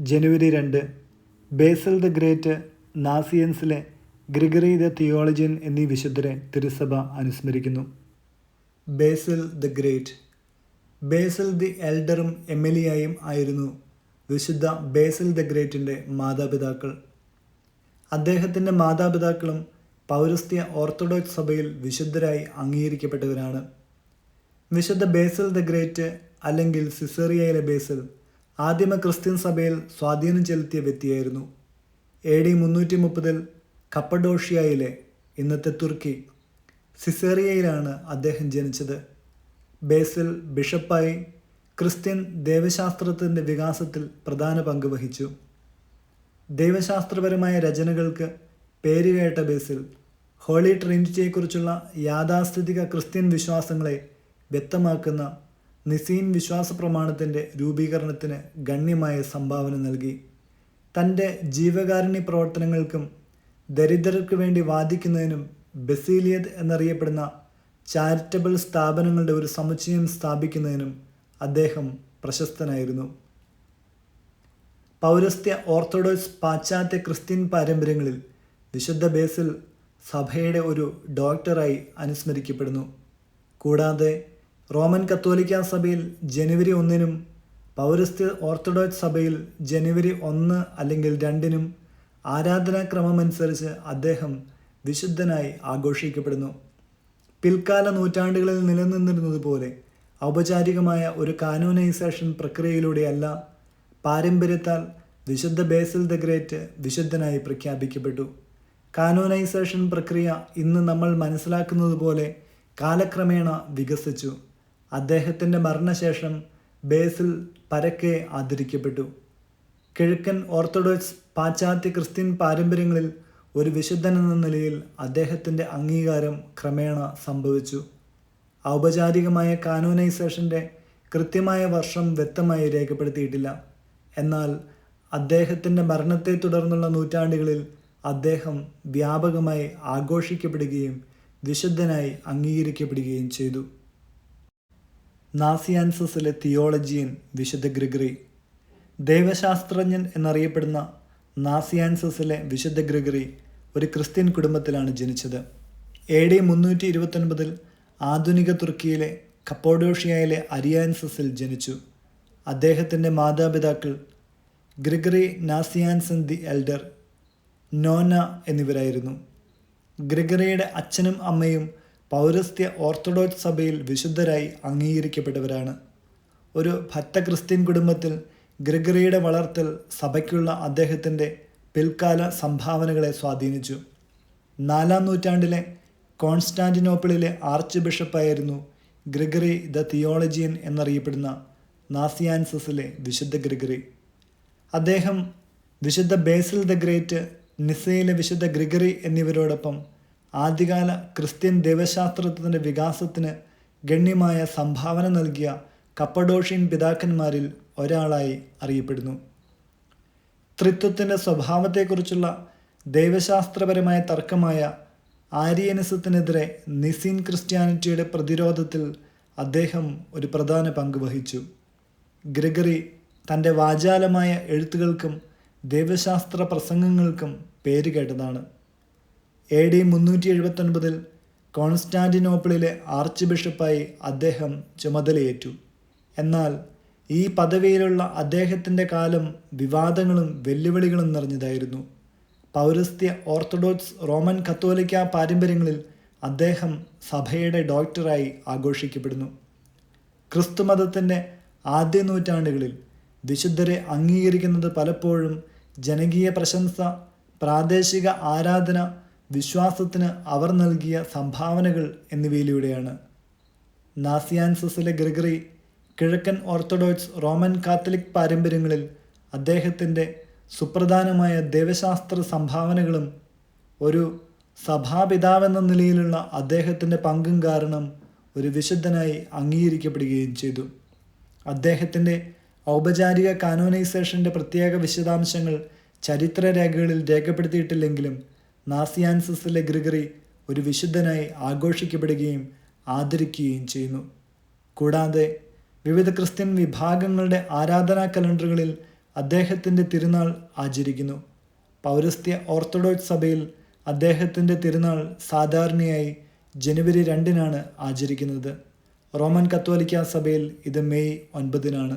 ജനുവരി രണ്ട് Basil the Great നാസിയൻസിലെ Gregory the theologian എന്നീ വിശുദ്ധരെ തിരുസഭ അനുസ്മരിക്കുന്നു. Basil the Great Basil the എൽഡറും എമിലിയായും ആയിരുന്നു വിശുദ്ധ ബേസൽ ദ ഗ്രേറ്റിന്റെ മാതാപിതാക്കൾ. അദ്ദേഹത്തിന്റെ മാതാപിതാക്കളും പൗരസ്ത്യ ഓർത്തഡോക്സ് സഭയിൽ വിശുദ്ധരായി അംഗീകരിക്കപ്പെട്ടവരാണ്. വിശുദ്ധ ബേസൽ ദ ഗ്രേറ്റ് അല്ലെങ്കിൽ സിസേറിയയിലെ ബേസൽ ആദിമ ക്രിസ്ത്യൻ സഭയിൽ സ്വാധീനം ചെലുത്തിയ വ്യക്തിയായിരുന്നു. എ ഡി മുന്നൂറ്റി മുപ്പതിൽ കപ്പഡോഷ്യയിലെ ഇന്നത്തെ തുർക്കി സിസേറിയയിലാണ് അദ്ദേഹം ജനിച്ചത്. ബേസിൽ ബിഷപ്പായി ക്രിസ്ത്യൻ ദൈവശാസ്ത്രത്തിന്റെ വികാസത്തിൽ പ്രധാന പങ്ക് വഹിച്ചു. ദൈവശാസ്ത്രപരമായ രചനകൾക്ക് പേരുകേട്ട ബേസിൽ ഹോളി ട്രിനിറ്റിയെക്കുറിച്ചുള്ള യാഥാസ്ഥിതിക ക്രിസ്ത്യൻ വിശ്വാസങ്ങളെ വ്യക്തമാക്കുന്ന നിസീൻ വിശ്വാസ പ്രമാണത്തിന്റെ രൂപീകരണത്തിന് ഗണ്യമായ സംഭാവന നൽകി. തന്റെ ജീവകാരുണ്യ പ്രവർത്തനങ്ങൾക്കും ദരിദ്രർക്ക് വേണ്ടി വാദിക്കുന്നതിനും ബസീലിയത് എന്നറിയപ്പെടുന്ന ചാരിറ്റബിൾ സ്ഥാപനങ്ങളുടെ ഒരു സമുച്ചയം സ്ഥാപിക്കുന്നതിനും അദ്ദേഹം പ്രശസ്തനായിരുന്നു. പൗരസ്ത്യ ഓർത്തഡോക്സ് പാശ്ചാത്യ ക്രിസ്ത്യൻ പാരമ്പര്യങ്ങളിൽ വിശുദ്ധ ബേസിൽ സഭയുടെ ഒരു ഡോക്ടറായി അനുസ്മരിക്കപ്പെടുന്നു. കൂടാതെ റോമൻ കത്തോലിക്ക സഭയിൽ ജനുവരി ഒന്നിനും പൗരസ്ത്യ ഓർത്തഡോക്സ് സഭയിൽ ജനുവരി ഒന്ന് അല്ലെങ്കിൽ രണ്ടിനും ആരാധനാക്രമമനുസരിച്ച് അദ്ദേഹം വിശുദ്ധനായി ആഘോഷിക്കപ്പെടുന്നു. പിൽക്കാല നൂറ്റാണ്ടുകളിൽ നിലനിന്നിരുന്നതുപോലെ ഔപചാരികമായ ഒരു കാനോനൈസേഷൻ പ്രക്രിയയിലൂടെയല്ല പാരമ്പര്യത്താൽ വിശുദ്ധ ബേസിൽ ദ ഗ്രേറ്റ് വിശുദ്ധനായി പ്രഖ്യാപിക്കപ്പെട്ടു. കാനോനൈസേഷൻ പ്രക്രിയ ഇന്ന് നമ്മൾ മനസ്സിലാക്കുന്നത് പോലെ കാലക്രമേണ വികസിച്ചു. അദ്ദേഹത്തിന്റെ മരണശേഷം ബേസിൽ പരക്കെ ആദരിക്കപ്പെട്ടു. കിഴക്കൻ ഓർത്തഡോക്സ് പാശ്ചാത്യ ക്രിസ്ത്യൻ പാരമ്പര്യങ്ങളിൽ ഒരു വിശുദ്ധനെന്ന നിലയിൽ അദ്ദേഹത്തിന്റെ അംഗീകാരം ക്രമേണ സംഭവിച്ചു. ഔപചാരികമായ കാനോനൈസേഷന്റെ കൃത്യമായ വർഷം വ്യക്തമായി രേഖപ്പെടുത്തിയിട്ടില്ല. എന്നാൽ അദ്ദേഹത്തിന്റെ മരണത്തെ തുടർന്നുള്ള നൂറ്റാണ്ടുകളിൽ അദ്ദേഹം വ്യാപകമായി ആഘോഷിക്കപ്പെടുകയും വിശുദ്ധനായി അംഗീകരിക്കപ്പെടുകയും ചെയ്തു. നാസിയാൻസസിലെ തിയോളജിയൻ വിശുദ്ധ ഗ്രിഗറി. ദൈവശാസ്ത്രജ്ഞൻ എന്നറിയപ്പെടുന്ന നാസിയാൻസസിലെ വിശുദ്ധ ഗ്രിഗറി ഒരു ക്രിസ്ത്യൻ കുടുംബത്തിലാണ് ജനിച്ചത്. എ ഡി മുന്നൂറ്റി ഇരുപത്തൊൻപതിൽ ആധുനിക തുർക്കിയിലെ കപ്പോഡോഷ്യയിലെ അരിയാൻസസിൽ ജനിച്ചു. അദ്ദേഹത്തിന്റെ മാതാപിതാക്കൾ Gregory Nazianzen the Elder Nonna എന്നിവരായിരുന്നു. ഗ്രിഗറിയുടെ അച്ഛനും അമ്മയും പൗരസ്ത്യ ഓർത്തഡോക്സ് സഭയിൽ വിശുദ്ധരായി അംഗീകരിക്കപ്പെട്ടവരാണ്. ഒരു ഭക്ത ക്രിസ്ത്യൻ കുടുംബത്തിൽ ഗ്രിഗറിയുടെ വളർത്തൽ സഭയ്ക്കുള്ള അദ്ദേഹത്തിന്റെ പിൽക്കാല സംഭാവനകളെ സ്വാധീനിച്ചു. നാലാം നൂറ്റാണ്ടിലെ കോൺസ്റ്റാന്റിനോപ്പിളിലെ ആർച്ച് ബിഷപ്പായിരുന്നു ഗ്രിഗറി ദ തിയോളജിയൻ എന്നറിയപ്പെടുന്ന നാസിയാൻസസിലെ വിശുദ്ധ ഗ്രിഗറി. അദ്ദേഹം വിശുദ്ധ ബേസിൽ ദ ഗ്രേറ്റ് നിസയിലെ വിശുദ്ധ ഗ്രിഗറി എന്നിവരോടൊപ്പം ആദ്യകാല ക്രിസ്ത്യൻ ദൈവശാസ്ത്രത്തിന്റെ വികാസത്തിന് ഗണ്യമായ സംഭാവന നൽകിയ കപ്പഡോഷ്യൻ പിതാക്കന്മാരിൽ ഒരാളായി അറിയപ്പെടുന്നു. ത്രിത്വത്തിന്റെ സ്വഭാവത്തെക്കുറിച്ചുള്ള ദൈവശാസ്ത്രപരമായ തർക്കമായ ആര്യനിസത്തിനെതിരെ നിസീൻ ക്രിസ്ത്യാനിറ്റിയുടെ പ്രതിരോധത്തിൽ അദ്ദേഹം ഒരു പ്രധാന പങ്ക് വഹിച്ചു. ഗ്രിഗറി തന്റെ വാചാലമായ എഴുത്തുകൾക്കും ദൈവശാസ്ത്ര പ്രസംഗങ്ങൾക്കും പേരുകേട്ടതാണ്. എ ഡി മുന്നൂറ്റി എഴുപത്തൊൻപതിൽ കോൺസ്റ്റാന്റിനോപ്പിളിലെ ആർച്ച് ബിഷപ്പായി അദ്ദേഹം ചുമതലയേറ്റു. എന്നാൽ ഈ പദവിയിലുള്ള അദ്ദേഹത്തിന്റെ കാലം വിവാദങ്ങളും വെല്ലുവിളികളും നിറഞ്ഞതായിരുന്നു. പൗരസ്ത്യ ഓർത്തഡോക്സ് റോമൻ കത്തോലിക്ക പാരമ്പര്യങ്ങളിൽ അദ്ദേഹം സഭയുടെ ഡോക്ടറായി ആഘോഷിക്കപ്പെടുന്നു. ക്രിസ്തുമതത്തിന്റെ ആദ്യ നൂറ്റാണ്ടുകളിൽ വിശുദ്ധരെ അംഗീകരിക്കുന്നത് പലപ്പോഴും ജനകീയ പ്രശംസ പ്രാദേശിക ആരാധന വിശ്വാസത്തിന് അവർ നൽകിയ സംഭാവനകൾ എന്നിവയിലൂടെയാണ്. നാസിയാൻസസിലെ ഗ്രിഗറി കിഴക്കൻ ഓർത്തഡോക്സ് റോമൻ കാത്തലിക് പാരമ്പര്യങ്ങളിൽ അദ്ദേഹത്തിന്റെ സുപ്രധാനമായ ദൈവശാസ്ത്ര സംഭാവനകളും ഒരു സഭാപിതാവെന്ന നിലയിലുള്ള അദ്ദേഹത്തിന്റെ പങ്കും കാരണം ഒരു വിശുദ്ധനായി അംഗീകരിക്കപ്പെടുകയും ചെയ്തു. അദ്ദേഹത്തിന്റെ ഔപചാരിക കാനോനൈസേഷന്റെ പ്രത്യേക വിശദാംശങ്ങൾ ചരിത്രരേഖകളിൽ രേഖപ്പെടുത്തിയിട്ടില്ലെങ്കിലും നാസിയാൻസസിലെ ഗ്രിഗറി ഒരു വിശുദ്ധനായി ആഘോഷിക്കപ്പെടുകയും ആദരിക്കുകയും ചെയ്യുന്നു. കൂടാതെ വിവിധ ക്രിസ്ത്യൻ വിഭാഗങ്ങളുടെ ആരാധനാ കലണ്ടറുകളിൽ അദ്ദേഹത്തിന്റെ തിരുനാൾ ആചരിക്കുന്നു. പൗരസ്ത്യ ഓർത്തഡോക്സ് സഭയിൽ അദ്ദേഹത്തിന്റെ തിരുനാൾ സാധാരണയായി ജനുവരി രണ്ടിനാണ് ആചരിക്കുന്നത്. റോമൻ കത്തോലിക്ക സഭയിൽ ഇത് മെയ് ഒൻപതിനാണ്.